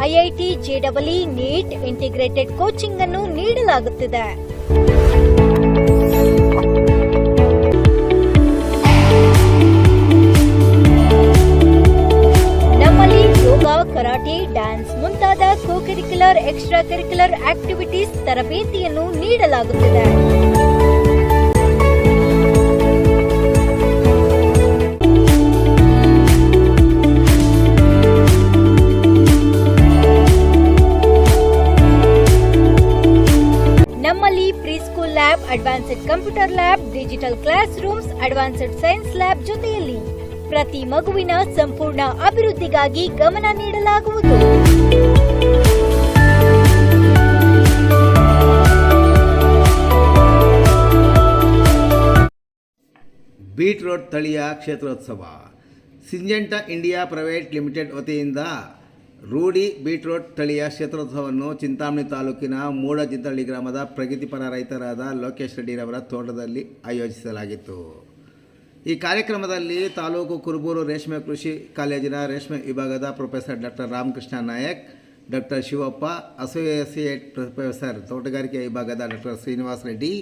IIT ಜೆಡಬ್ಲ್ಇ NEET integrated coaching ಅನ್ನು ನೀಡಲಾಗುತ್ತಿದೆ. ನಮ್ಮಲ್ಲಿ ಯೋಗ, ಕರಾಟೆ, ಡ್ಯಾನ್ಸ್ ಮುಂತಾದ co curricular extra curricular activities ತರಬೇತಿಯನ್ನು ನೀಡಲಾಗುತ್ತಿದೆ. Advanced computer lab, digital class rooms advanced science lab ಜೊತೆಯಲ್ಲಿ ಪ್ರತಿ ಮಗುವಿನ ಸಂಪೂರ್ಣ ಅಭಿವೃದ್ಧಿಗಾಗಿ ಗಮನ ನೀಡಲಾಗುವುದು. ಬೀಟ್ರೋಟ್ ತಳಿಯ ಕ್ಷೇತ್ರೋತ್ಸವ. ಸಿಂಜೆಂಟಾ ಇಂಡಿಯಾ ಪ್ರೈವೇಟ್ ಲಿಮಿಟೆಡ್ ವತಿಯಿಂದ ರೂಢಿ ಬೀಟ್ರೋಟ್ ತಳಿಯ ಕ್ಷೇತ್ರೋತ್ಸವವನ್ನು ಚಿಂತಾಮಣಿ ತಾಲೂಕಿನ ಮೂಡಜಿದ್ದಳ್ಳಿ ಗ್ರಾಮದ ಪ್ರಗತಿಪರ ರೈತರಾದ ಲೋಕೇಶ್ ರೆಡ್ಡಿರವರ ತೋಟದಲ್ಲಿ ಆಯೋಜಿಸಲಾಗಿತ್ತು. ಈ ಕಾರ್ಯಕ್ರಮದಲ್ಲಿ ತಾಲೂಕು ಕುರುಬೂರು ರೇಷ್ಮೆ ಕೃಷಿ ಕಾಲೇಜಿನ ರೇಷ್ಮೆ ವಿಭಾಗದ professor doctor Ramakrishna Nayak, doctor Shivappa, associate professor ತೋಟಗಾರಿಕೆ ವಿಭಾಗದ doctor Srinivas Reddy,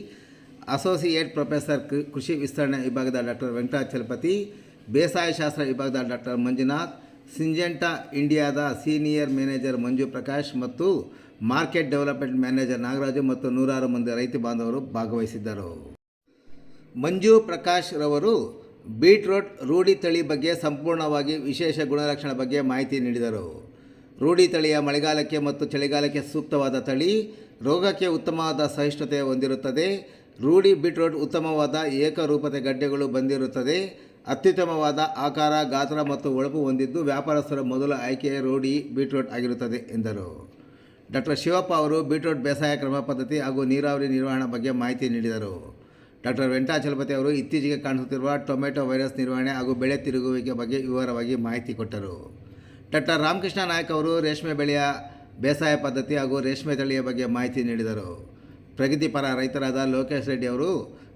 associate professor ಕೃಷಿ ವಿಸ್ತರಣೆ ವಿಭಾಗದ ಡಾಕ್ಟರ್ ವೆಂಕಟಾಚಲಪತಿ, ಬೇಸಾಯ ಶಾಸ್ತ್ರ ವಿಭಾಗದ ಡಾಕ್ಟರ್ ಮಂಜುನಾಥ್ ಸಿಂಜೆಂಟಾ ಇಂಡಿಯಾದ ಸೀನಿಯರ್ ಮ್ಯಾನೇಜರ್ ಮಂಜು ಪ್ರಕಾಶ್ ಮತ್ತು ಮಾರ್ಕೆಟ್ ಡೆವಲಪ್ಮೆಂಟ್ ಮ್ಯಾನೇಜರ್ ನಾಗರಾಜು ಮತ್ತು ನೂರಾರು ಮಂದಿ ರೈತ ಬಾಂಧವರು ಭಾಗವಹಿಸಿದ್ದರು. ಮಂಜು ಪ್ರಕಾಶ್ ರವರು ಬೀಟ್ರೋಟ್ ರೂಢಿ ತಳಿ ಬಗ್ಗೆ ಸಂಪೂರ್ಣವಾಗಿ ವಿಶೇಷ ಗುಣಲಕ್ಷಣ ಬಗ್ಗೆ ಮಾಹಿತಿ ನೀಡಿದರು. ರೂಢಿ ತಳಿಯ ಮಳೆಗಾಲಕ್ಕೆ ಮತ್ತು ಚಳಿಗಾಲಕ್ಕೆ ಸೂಕ್ತವಾದ ತಳಿ ರೋಗಕ್ಕೆ ಉತ್ತಮವಾದ ಸಹಿಷ್ಣುತೆ ಹೊಂದಿರುತ್ತದೆ. ರೂಢಿ ಬೀಟ್ರೋಟ್ ಉತ್ತಮವಾದ ಏಕರೂಪತೆ ಗಡ್ಡೆಗಳು ಬಂದಿರುತ್ತದೆ. ಅತ್ಯುತ್ತಮವಾದ ಆಕಾರ, ಗಾತ್ರ ಮತ್ತು ಹೊಳಪು ಹೊಂದಿದ್ದು ವ್ಯಾಪಾರಸ್ಥರ ಮೊದಲ ಆಯ್ಕೆಯ ರೋಡಿ ಬೀಟ್ರೋಟ್ ಆಗಿರುತ್ತದೆ, ಎಂದರು. ಡಾಕ್ಟರ್ ಶಿವಪ್ಪ ಅವರು ಬೀಟ್ರೋಟ್ ಬೇಸಾಯ ಕ್ರಮ ಪದ್ಧತಿ ಹಾಗೂ ನೀರಾವರಿ ನಿರ್ವಹಣೆ ಬಗ್ಗೆ ಮಾಹಿತಿ ನೀಡಿದರು. ಡಾಕ್ಟರ್ ವೆಂಕಟಾಚಲಪತಿ ಅವರು ಇತ್ತೀಚೆಗೆ ಕಾಣಿಸುತ್ತಿರುವ ಟೊಮೆಟೊ ವೈರಸ್ ನಿರ್ವಹಣೆ ಹಾಗೂ ಬೆಳೆ ತಿರುಗುವಿಕೆ ಬಗ್ಗೆ ವಿವರವಾಗಿ ಮಾಹಿತಿ ಕೊಟ್ಟರು. ಡಾಕ್ಟರ್ ರಾಮಕೃಷ್ಣ ನಾಯಕ್ ಅವರು ರೇಷ್ಮೆ ಬೆಳೆಯ ಬೇಸಾಯ ಪದ್ಧತಿ ಹಾಗೂ ರೇಷ್ಮೆ ತಳಿಯ ಬಗ್ಗೆ ಮಾಹಿತಿ ನೀಡಿದರು. ಪ್ರಗತಿಪರ ರೈತರಾದ ಲೋಕೇಶ್ ರೆಡ್ಡಿ ಅವರು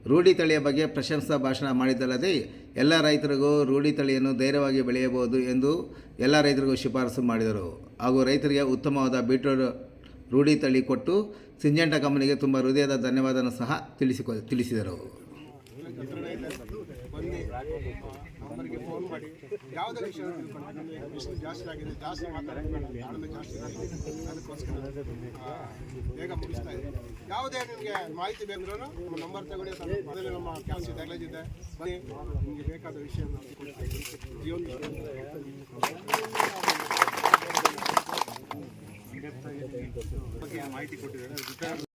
ರೂಢಿ ತಳಿಯ ಬಗ್ಗೆ ಪ್ರಶಂಸಾ ಭಾಷಣ ಮಾಡಿದ್ದಲ್ಲದೆ ಎಲ್ಲ ರೈತರಿಗೂ ರೂಢಿ ತಳಿಯನ್ನು ಧೈರ್ಯವಾಗಿ ಬೆಳೆಯಬಹುದು ಎಂದು ಎಲ್ಲ ರೈತರಿಗೂ ಶಿಫಾರಸು ಮಾಡಿದರು. ಹಾಗೂ ರೈತರಿಗೆ ಉತ್ತಮವಾದ ಬೀಟ್ರೂಟ್ ರೂಢಿ ತಳಿ ಕೊಟ್ಟು ಸಿಂಜೆಂಟಾ ಕಂಪನಿಗೆ ತುಂಬ ಹೃದಯದ ಧನ್ಯವಾದವನ್ನು ಸಹ ತಿಳಿಸಿಕೊ ತಿಳಿಸಿದರು. ಅವರಿಗೆ ಫೋನ್ ಮಾಡಿ. ಯಾವುದೇ ವಿಷಯ ತಿಳ್ಕೊಂಡು ಜಾಸ್ತಿ ಆಗಿದೆ. ಜಾಸ್ತಿ ಮಾತಾಡೋದು ಜಾಸ್ತಿ ಅದಕ್ಕೋಸ್ಕರ ಬೇಗ ಮುಗಿಸ್ತಾ ಇದೆ ಯಾವುದೇ ನಿಮಗೆ ಮಾಹಿತಿ ಬೇಕಂದ್ರೂ ನಮ್ಮ ನಂಬರ್ ತಗೊಳ್ಳಿ. ಮೊದಲೇ ನಮ್ಮ ಕೆಲಸ ಕಾಲೇಜ್ ಇದೆ. ಬನ್ನಿ. ನಿಮಗೆ ಬೇಕಾದ ವಿಷಯ. ಬಗ್ಗೆ ಮಾಹಿತಿ ಕೊಟ್ಟಿದ್ದಾರೆ.